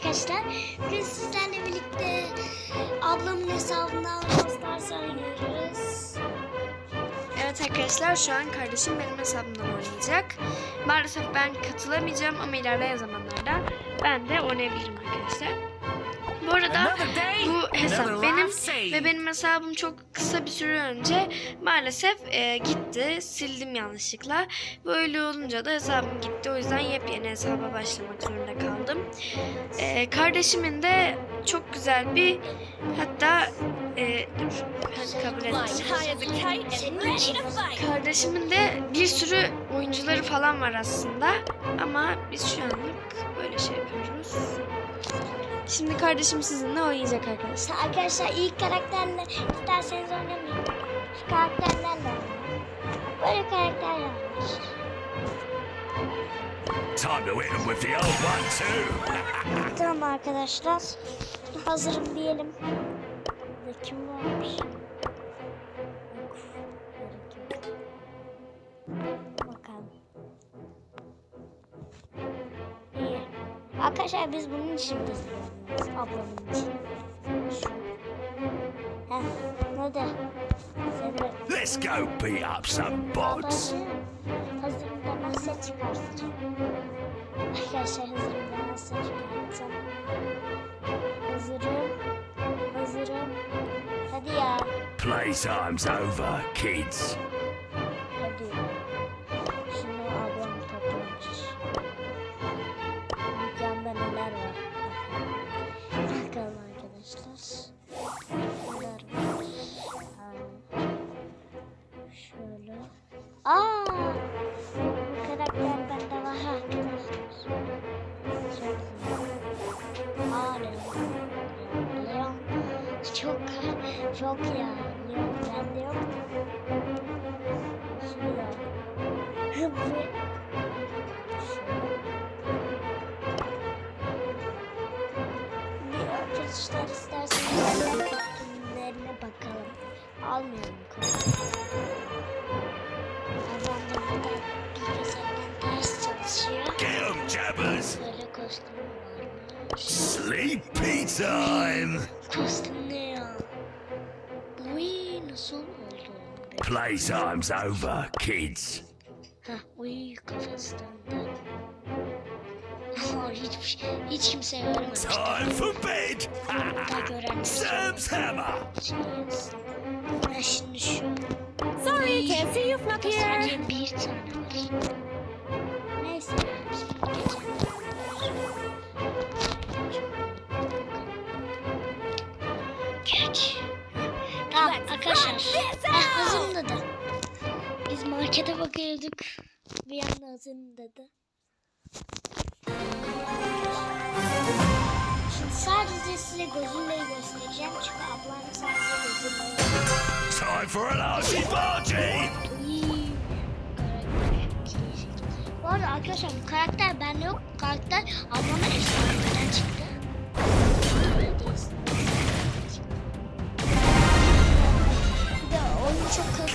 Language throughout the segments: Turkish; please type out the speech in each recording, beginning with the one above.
arkadaşlar. Bugün sizlerle birlikte ablamın hesabından Stars oynuyoruz. Evet arkadaşlar şu an kardeşim benim hesabımdan oynayacak. Maalesef ben katılamayacağım ama ilerleyen zamanlarda ben de oynayabilirim arkadaşlar. Bu arada bu hesap benim ve benim hesabım çok kısa bir süre önce maalesef e, gitti. Sildim yanlışlıkla. Böyle olunca da hesabım gitti. O yüzden yepyeni hesaba başlamak zorunda kaldım. E, kardeşimin de çok güzel bir hatta e, dur kabul için Kardeşimin de bir sürü oyuncuları falan var aslında. Ama biz şu anlık böyle şey yapıyoruz. Şimdi kardeşim sizinle oynayacak arkadaşlar. Arkadaşlar ilk karakterle isterseniz oynamayın. Şu karakterlerle. Böyle karakterler var. Time to hit with the old one too. Tamam arkadaşlar. Hazırım diyelim. Burada kim varmış? Bakalım. İyi. Arkadaşlar biz bunun için biz. Ablamın için. Şu. Heh, ne de? Sen de Let's go beat up some bods. Arkadaşlar hazırım demezse çıkartacağım. Arkadaşlar hazırım demezse çıkartacağım. Hazırım. Hazırım. Hadi ya. Playtime's over, kids. Arkadaşlar isterseniz kostümlerine bakalım. Kostüm. Babam da burada bilgisayardan ders çalışıyor. Get jabbers. Böyle kostüm varmış. Sleepy time. Kostüm ne ya? Uy nasıl oldu? Playtime's over, kids. Hah uy kafası döndü. Aa, hiç, hiç kimse görmemiş. Time for bed. Gören Sam's hammer. Ben şimdi şu Sorry, can't see you from here. sadece bir tane var. Neyse. şimdi geçelim. Geç. Tamam arkadaşlar. Heh, hazırım dedi. Biz markete bakıyorduk. Bir anda hazırım dedi. Sadece size gözümle göstereceğim çünkü ablam sadece gözümle Time for an argy bargy. İyi. Bu arada arkadaşlar bu karakter bende yok. Karakter ablama efsaneden çıktı. Bir de çok.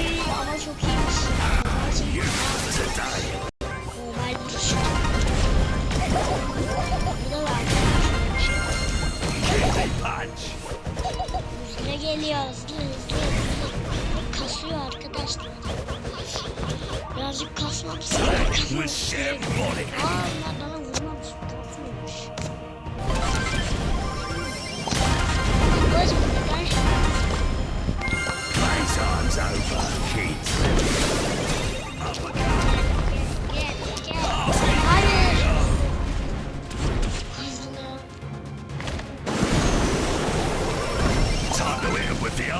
İyi, Ama çok iyiymiş. Hızlı geliyor hızlı hızlı hızlı. Arkadaşlar. Birazcık kasmak istiyor. Aa bunlar bana vurmamış. Kasmıyormuş. Babacım.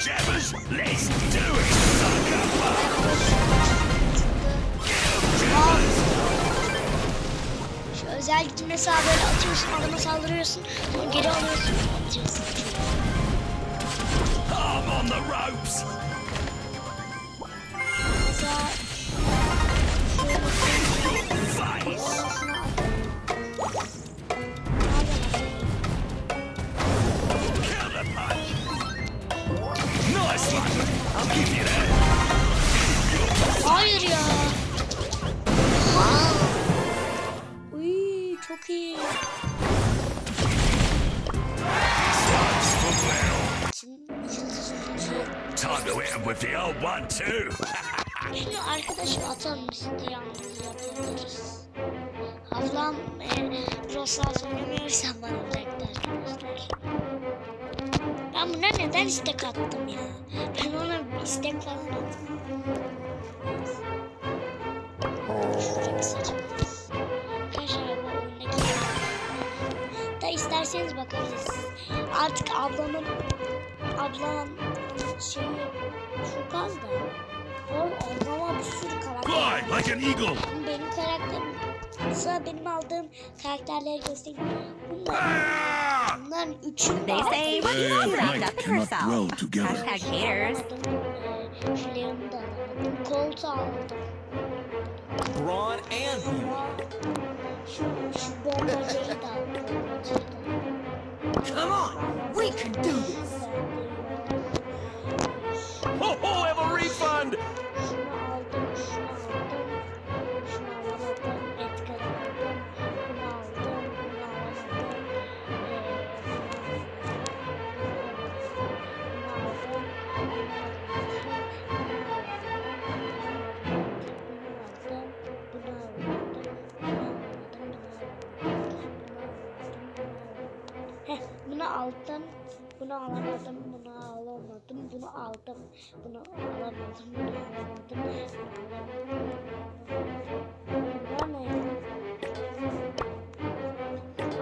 jammers. Let's do it, sucker. Şu özel gücün mesela böyle atıyorsun, adama saldırıyorsun, sonra geri alıyorsun, atıyorsun. I'm on the ropes. Mesela Face. Hayır ya. Uy çok iyi. Time to 'em with the old one too. Şimdi arkadaşım atalım işte yalnız yapabiliriz. Ablam e, Rosas oynamıyorsan bana bıraktı arkadaşlar. Ben buna neden istek attım ya? Ben ona istek falan attım. Da isterseniz bakabiliriz. Artık ablamın ablamın şeyi çok az da. Oğlum ablama bir sürü karakter. Fly like an eagle. Benim karakterim Sıra benim aldığım karakterleri göstereyim. Bunlar, Ah! bunların üçünü They say aldım. what you come up herself. Hashtag haters. Aldım, e, Leon'u da aldım. Colt'u aldım. Brawn and. Şu, şu bombacıyı da aldım. Bombacıyı da aldım. Come on, we can do this. Aldım, bunu alamadım, bunu alamadım. Bunlar ne ya?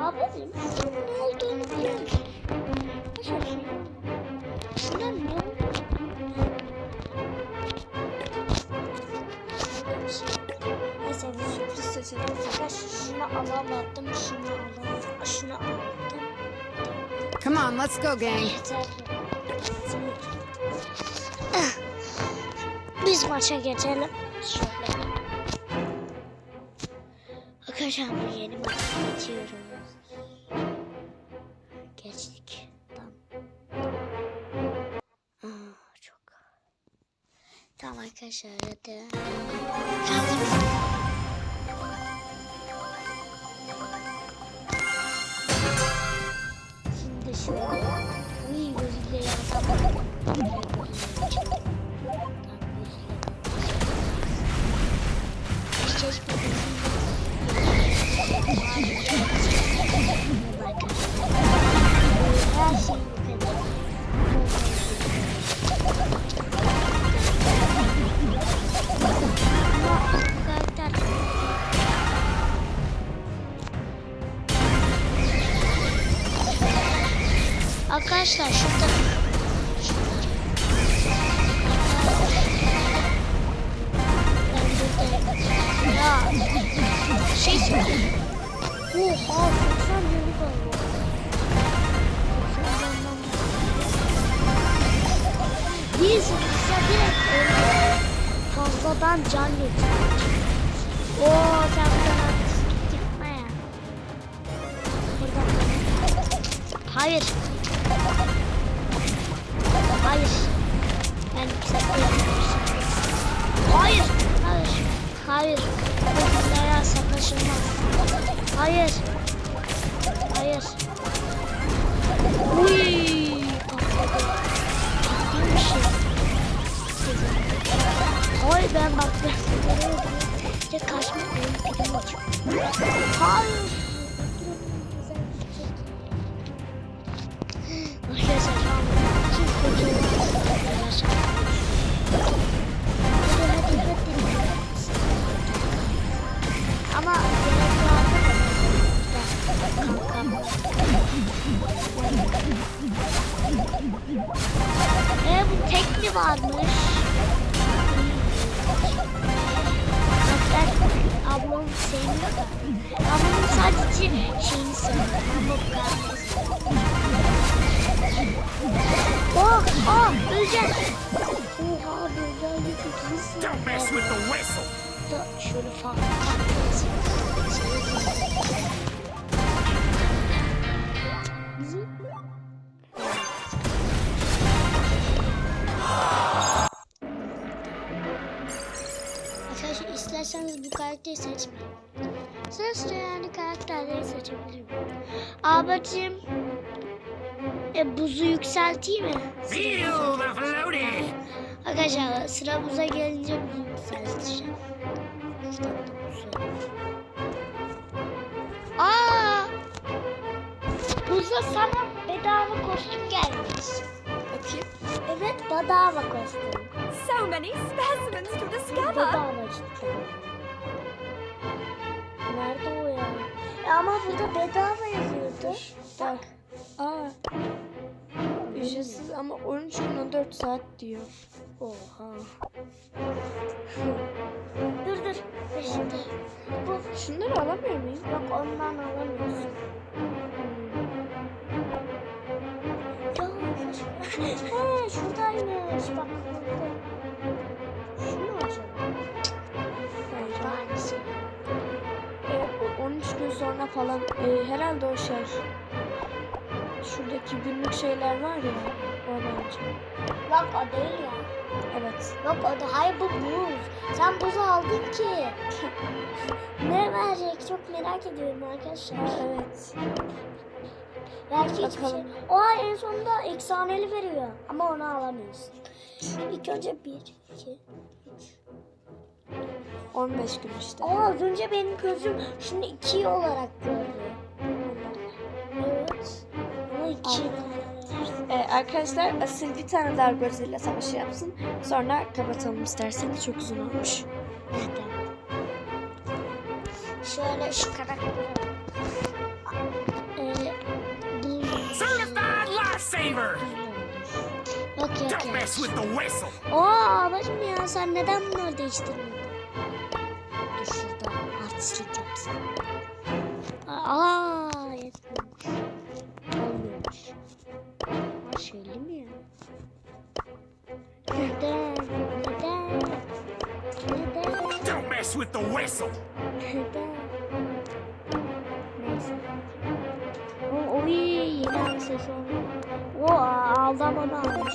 Ablacığım, ne olduğunu. Come on, let's go, gang. Biz maça geçelim. Şöyle. Arkadaşlar bu yeni maça geçiyoruz. Geçtik. Tamam. Aa, çok. Tamam arkadaşlar hadi. Şimdi şöyle. Uy gözükle ya. Arkadaşlar şurada Fazladan can getiriyor. Oo sen buradan artistlik yapma ya. Buradan. Hayır. Hayır. Ben saklayamıyorum. Hayır. Hayır. Hayır. Bizlere sataşılmaz. Hayır. Hayır. Uy. Patladı. Hayır ben baktım. İşte kaçmak benim pilim açık. Hayır. Oha, abi. Don't mess with the whistle. Da şöyle farklı farklı Arkadaşlar isterseniz bu karakteri seçmeyin. Sıra sıra yani karakterleri seçebilirim. Abacım e, buzu yükselteyim mi? Feel the floaty. Arkadaşlar sıra buza gelince buzu yükselteceğim. Şuradan da buzu. Aa! Buza sana bedava kostüm gelmiş. Bakayım. Evet bedava kostüm. So many specimens to discover. Bedava cidden. Nerede o ya? E ama burada bedava yazıyordu. Bak. Aa. Ücretsiz ama 13 gün 14 saat diyor. Oha. dur dur. Dur şimdi. Bu Şunları alamıyor muyum? yok ondan alamıyorsun. He şuradaymış bak. Şu mu acaba? Hayır. E, o 13 gün sonra falan e, herhalde o şey. Şuradaki günlük şeyler var ya. O bence. Yok o değil ya. Evet. Yok o da hayır bu buz. Sen buzu aldın ki. ne verecek çok merak ediyorum arkadaşlar. Evet. Belki hiçbir şey. Oha en sonunda efsaneli veriyor. Ama onu alamıyorsun. İlk önce bir, iki. 15 gün işte. Ama az önce benim gözüm şimdi iki olarak gördü. Evet. Ama iki. E, arkadaşlar Asil bir tane daha Godzilla savaşı yapsın. Sonra kapatalım isterseniz. Çok uzun olmuş. Şöyle şu karakteri. Ee, Certified lifesaver. Yok yok Don't yok. mess with the whistle. Oo babacım ya sen neden bunları değiştirmedin? Dur şurada artistlik yapsın. Aa mess with the whistle. Neyse. O. O aldım onu almış.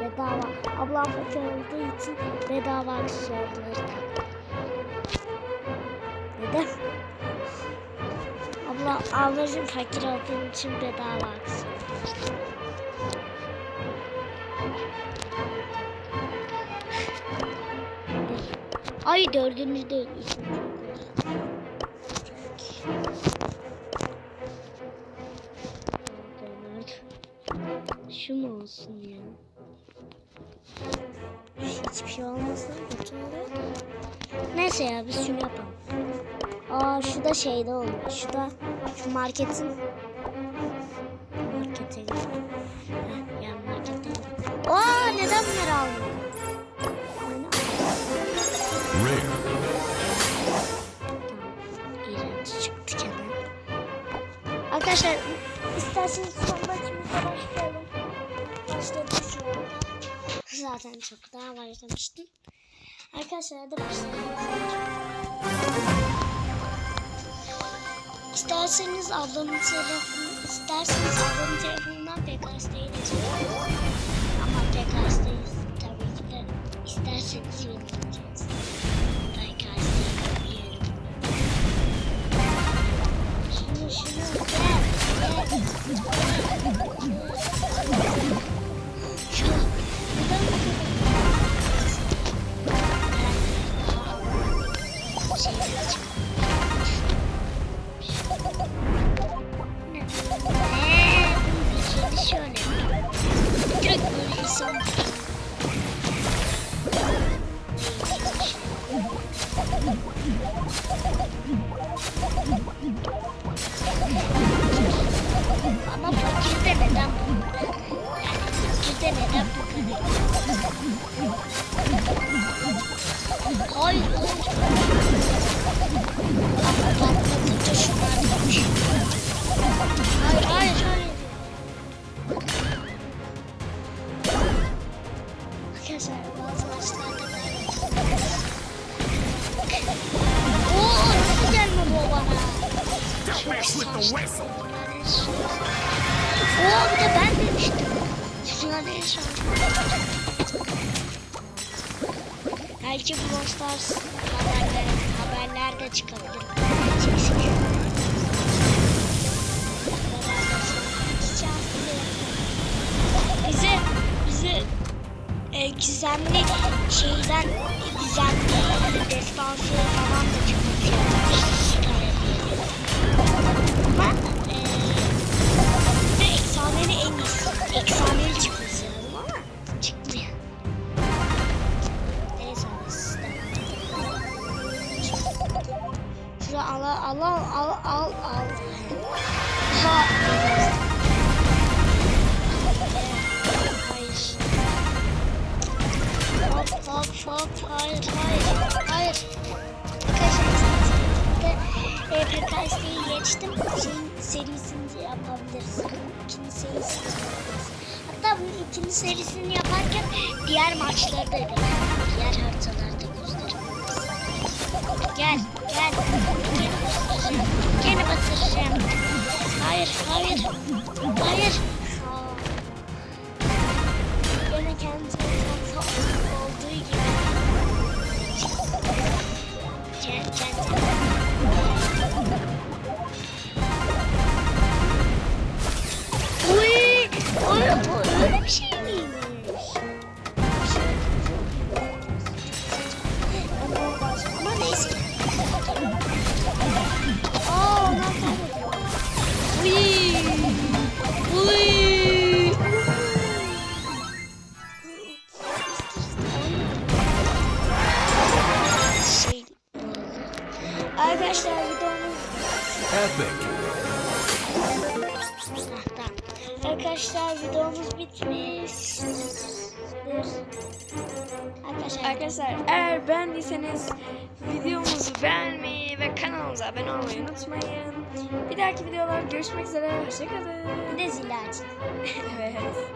Bedava. Ablam fakir olduğu için bedava aksesuarları tak. Neden? Abla, ablacığım fakir olduğum için bedava aksesuarları Ay dördüncü değil. Şu mu olsun ya? Hiçbir şey olmasın kötü oluyor da. Neyse ya biz şunu yapalım. Aa şu da şeyde oluyor. Şu da şu marketin Arkadaşlar isterseniz son maçımıza başlayalım. Başladım şu. Zaten çok daha başlamıştım. Arkadaşlar hadi başlayalım. İsterseniz ablamın telefonu, isterseniz ablamın telefonundan PKS'deyi Ama bu? Yani fakir de neden bu kadar? Hayır, hayır. Patlatınca şunlar demiş. Hayır, hayır, hayır. De ben demiştim. Dünyanın en son. Belki Brawl Stars haberler, haberlerde çıkabilir. Çeksin. Bize, bize e, gizemli şeyden gizemli destansı falan da çıkıyor. İyisi. Efsaneli çıkması lazım ama çıkmıyor. Neyse. Şurada al al al al al al. Ha. Hop hop hop hayır hayır hayır. Arkadaşlar e, PKS'yi geçtim. Şeyin serisini yapabiliriz. Serisini yapabiliriz. Hatta bunun ikinci serisini yaparken diğer maçları da yapalım. Diğer haritaları da gösterebiliriz. Gel, gel. Gene batıracağım. Hayır, hayır. Hayır. Unutmayın. Bir dahaki videolar görüşmek üzere. Hoşçakalın. bir de zil açın. evet.